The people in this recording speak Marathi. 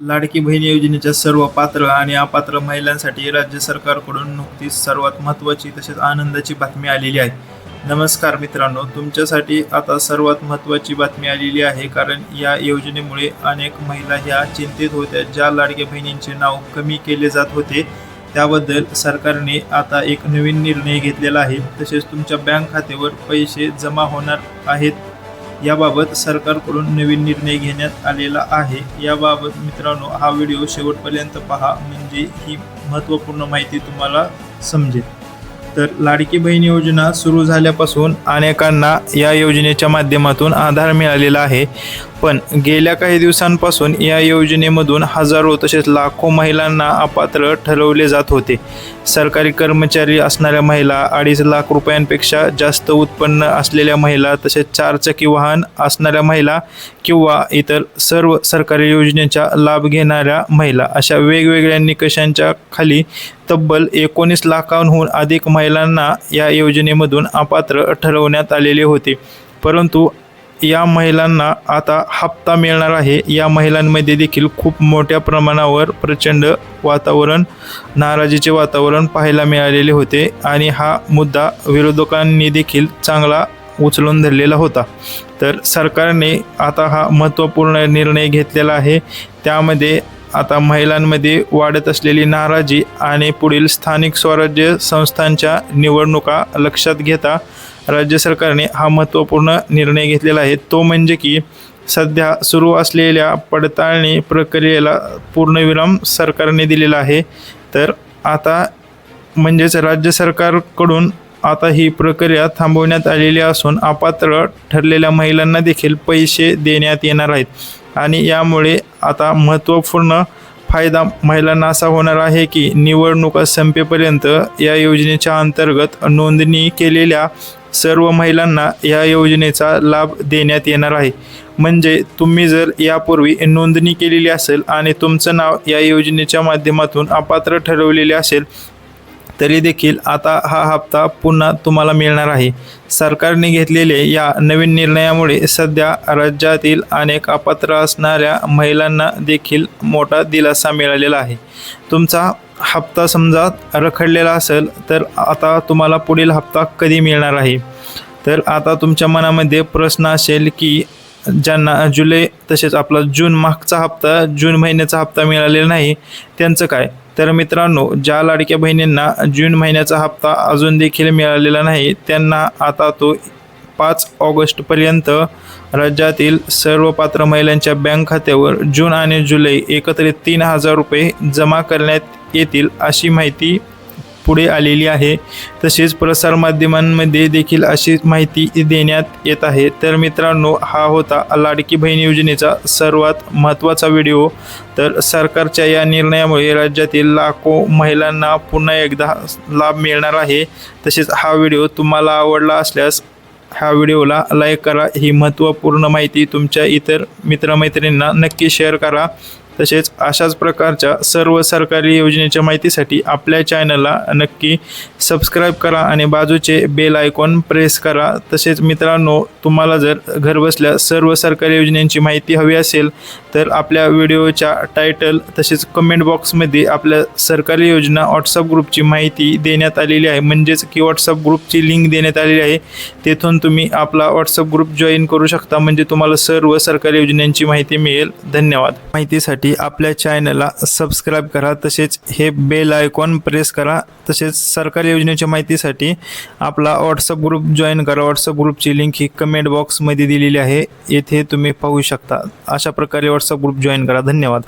लाडकी बहीण योजनेच्या सर्व पात्र आणि अपात्र महिलांसाठी राज्य सरकारकडून नुकतीच सर्वात महत्त्वाची तसेच आनंदाची बातमी आलेली आहे. नमस्कार मित्रांनो तुमच्यासाठी आता सर्वात महत्त्वाची बातमी आलेली आहे कारण या योजनेमुळे अनेक महिला ह्या चिंतित होत्या. ज्या लाडक्या बहिणींचे नाव कमी केले जात होते त्याबद्दल सरकारने आता एक नवीन निर्णय घेतलेला आहे. तसेच तुमच्या बँक खात्यावर पैसे जमा होणार आहेत. याबाबत सरकारकडून नवीन निर्णय घेण्यात आलेला आहे. याबाबत मित्रांनो हा व्हिडिओ शेवटपर्यंत पहा. म्हणजे ही महत्त्वपूर्ण माहिती तुम्हाला समजेल. तर लाडकी बहीण योजना सुरू झाल्यापासून अनेकांना या योजनेच्या माध्यमातून आधार मिळालेला आहे. पण गेल्या काही दिवसांपासून या योजनेमधून हजारो तसेच लाखो महिलांना अपात्र ठरवले जात होते. सरकारी कर्मचारी असणाऱ्या महिला अडीच लाख रुपयांपेक्षा जास्त उत्पन्न असलेल्या महिला तसेच चारचाकी वाहन असणाऱ्या महिला किंवा इतर सर्व सरकारी योजनेचा लाभ घेणाऱ्या महिला अशा वेगवेगळ्या निकषांच्या खाली तब्बल एकोणीस लाखांहून अधिक महिलांना या योजनेमधून अपात्र ठरवण्यात आलेले होते. परंतु या महिलांना आता हप्ता मिळणार आहे. या महिलांमध्ये देखील खूप मोठ्या प्रमाणावर प्रचंड वातावरण नाराजीचे वातावरण पाहायला मिळालेले होते आणि हा मुद्दा विरोधकांनी देखील चांगला उचलून धरलेला होता. तर सरकारने आता हा महत्त्वपूर्ण निर्णय घेतलेला आहे. त्यामध्ये आता महिलांमध्ये वाढत असलेली नाराजी आणि पुढील स्थानिक स्वराज्य संस्थांच्या निवडणुका लक्षात घेता राज्य सरकारने हा महत्त्वपूर्ण निर्णय घेतलेला आहे. तो म्हणजे की सध्या सुरू असलेल्या पडताळणी प्रक्रियेला पूर्णविराम सरकारने दिलेला आहे. तर आता म्हणजेच राज्य सरकारकडून आता ही प्रक्रिया थांबवण्यात आलेली असून अपात्र ठरलेल्या महिलांना देखील पैसे देण्यात येणार आहेत. आणि यामुळे आता महत्त्वपूर्ण फायदा महिलांना असा होणार आहे की निवडणुका संपेपर्यंत या योजनेच्या अंतर्गत नोंदणी केलेल्या सर्व महिलांना या योजनेचा लाभ देण्यात येणार आहे. म्हणजे तुम्ही जर यापूर्वी नोंदणी केलेली असेल आणि तुमचं नाव या योजनेच्या माध्यमातून अपात्र ठरवलेले असेल तरी देखील आता हा हप्ता पुन्हा तुम्हाला मिळणार आहे. सरकारने घेतलेले या नवीन निर्णयामुळे सध्या राज्यातील अनेक अपात्र असणाऱ्या महिलांना देखील मोठा दिलासा मिळालेला आहे. तुमचा हप्ता समजा रखडलेला असेल तर आता तुम्हाला पुढील हप्ता कधी मिळणार आहे? तर आता तुमच्या मनामध्ये प्रश्न असेल की ज्यांना जुलै तसेच आपला जून मागचा हप्ता जून महिन्याचा हप्ता मिळालेला नाही त्यांचं काय? तर मित्रांनो ज्या लाडक्या बहिणींना जून महिन्याचा हप्ता अजून देखील मिळालेला नाही त्यांना आता तो पाच ऑगस्टपर्यंत राज्यातील सर्व पात्र महिलांच्या बँक खात्यावर जून आणि जुलै एकत्रित तीन हजार रुपये जमा करण्यात येतील अशी माहिती पुढे आलेली आहे. तसेच प्रसारमाध्यमांमध्ये देखील अशी माहिती देण्यात येत आहे. तर मित्रांनो हा होता लाडकी बहीण योजनेचा सर्वात महत्त्वाचा व्हिडिओ. तर सरकारच्या या निर्णयामुळे राज्यातील लाखो महिलांना पुन्हा एकदा लाभ मिळणार आहे. तसेच हा व्हिडिओ तुम्हाला आवडला असल्यास ह्या व्हिडिओला लाईक करा. ही महत्त्वपूर्ण माहिती तुमच्या इतर मित्रमैत्रिणींना नक्की शेअर करा. तसेच अशाच प्रकारच्या सर्व सरकारी योजनेच्या माहितीसाठी आपल्या चॅनलला नक्की सबस्क्राईब करा आणि बाजूचे बेल आयकॉन प्रेस करा. तसेच मित्रांनो तुम्हाला जर घरबसल्या सर्व सरकारी योजनांची माहिती हवी असेल तर आपल्या व्हिडिओच्या टायटल तसेच कमेंट बॉक्समध्ये आपल्या सरकारी योजना व्हॉट्सअप ग्रुपची माहिती देण्यात आलेली आहे. म्हणजेच की व्हॉट्सअप ग्रुपची लिंक देण्यात आलेली आहे. तेथून तुम्ही आपला व्हॉट्सअप ग्रुप जॉईन करू शकता. म्हणजे तुम्हाला सर्व सरकारी योजनांची माहिती मिळेल. धन्यवाद. माहितीसाठी आपल्या चॅनलला सबस्क्राईब करा तसेच हे बेल आयकॉन प्रेस करा तसेच सरकारी योजनेच्या माहितीसाठी आपला व्हॉट्सअप ग्रुप जॉईन करा. व्हॉट्सअप ग्रुपची लिंक ही कमेंट बॉक्समध्ये दिलेली आहे. येथे तुम्ही पाहू शकता. अशा प्रकारे व्हॉट्सअप ग्रुप जॉईन करा. धन्यवाद.